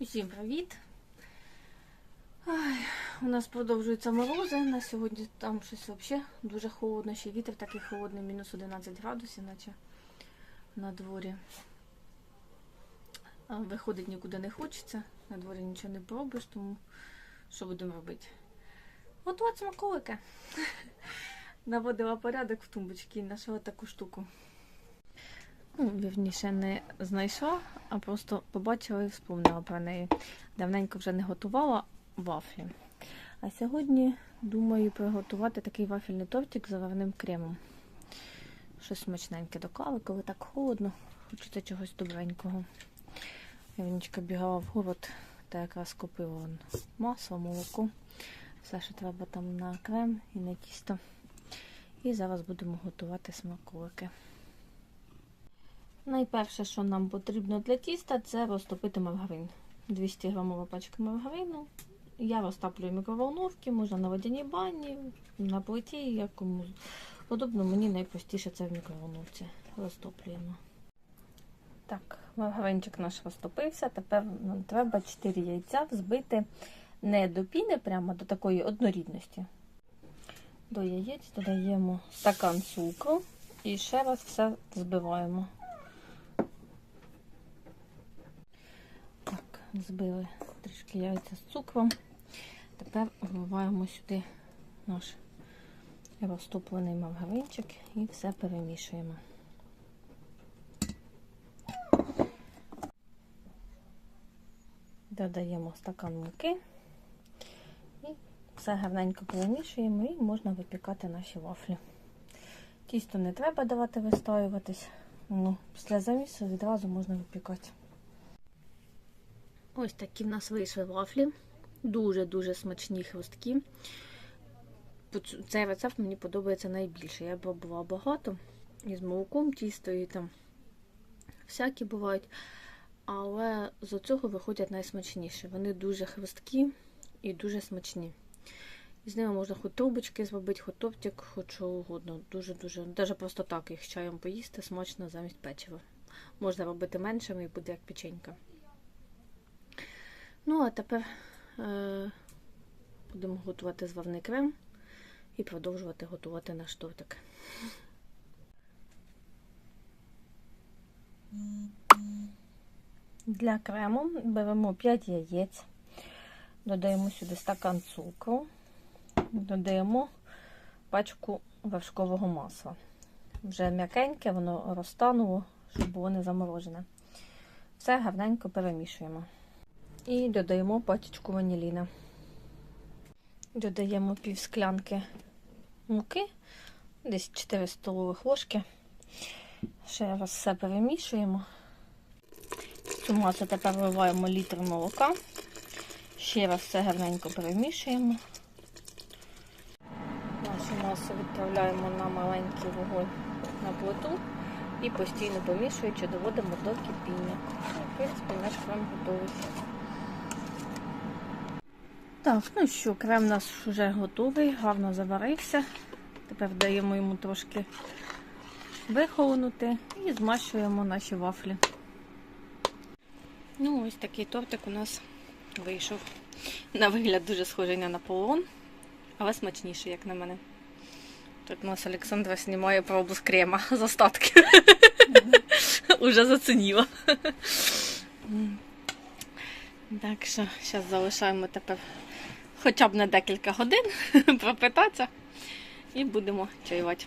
Усім привіт! Ай, у нас продовжуються морози. На сьогодні там щось взагалі дуже холодно, ще вітер такий холодний, мінус 11 градусів, наче на дворі. Виходить нікуди не хочеться, на дворі нічого не пробуєш, тому що будемо робити? Готувати смаколики. Наводила порядок в тумбочці і знайшла таку штуку. Ну, вірніше, не знайшла, а просто побачила і вспомнила про неї. Давненько вже не готувала вафлі. А сьогодні думаю приготувати такий вафельний тортик з заварним кремом. Щось смачненьке до кави, коли так холодно, хочеться чогось добренького. Віночка бігала в город та якраз купила масло, молоко. Все, що треба там на крем і на тісто. І зараз будемо готувати смаколики. Найперше, що нам потрібно для тіста, це розтопити маргарин. 200 грамова пачка маргарину. Я розтаплюю в мікроволновці, можна на водяній бані, на плиті, як кому удобно. Мені найпростіше це в мікроволновці. Розтоплюємо. Так, маргаринчик наш розтопився. Тепер нам треба 4 яйця взбити не до піни, прямо до такої однорідності. До яєць додаємо стакан цукру і ще раз все збиваємо. Так, збили трішки яйця з цукром. Тепер вливаємо сюди наш розтоплений маргаринчик і все перемішуємо. Додаємо стакан муки і все гарненько перемішуємо і можна випікати наші вафлі. Тісто не треба давати вистоюватись. Ну, після замісу відразу можна випікати. Ось такі в нас вийшли вафлі. Дуже-дуже смачні хрусткі. Цей рецепт мені подобається найбільше. Я пробувала багато із молоком, тісто і там всякі бувають. Але з цього виходять найсмачніші. Вони дуже хрусткі і дуже смачні. З ними можна хоч трубочки зробити, хоч тортик, хоч що угодно. Дуже-дуже. Навіть просто так їх чаєм поїсти смачно замість печива. Можна робити меншими і буде як печенька. Ну, а тепер е- будемо готувати зварний крем і продовжувати готувати наш тортик. Для крему беремо 5 яєць, додаємо сюди стакан цукру, додаємо пачку вершкового масла. Вже м'якеньке, воно розтануло, щоб було не заморожене. Все гарненько перемішуємо. І додаємо пачечку ваніліна. Додаємо пів склянки муки, десь 4 столових ложки. Ще раз все перемішуємо. Цю масу тепер вливаємо літр молока. Ще раз все гарненько перемішуємо. Нашу масу відправляємо на маленький вогонь на плиту і постійно помішуючи, доводимо до кипіння. І, в принципі, наш крем готовий. Так, ну що, крем у нас вже готовий, гарно заварився. Тепер даємо йому трошки вихолонути і змащуємо наші вафлі. Ну, ось такий тортик у нас вийшов. На вигляд дуже схожий на Наполеон, але смачніший, як на мене. Тут у нас Олександра знімає пробу з крема з остатки. Уже зацінила. Так що, зараз залишаємо тепер хоча б на декілька годин пропитатися і будемо чаювати.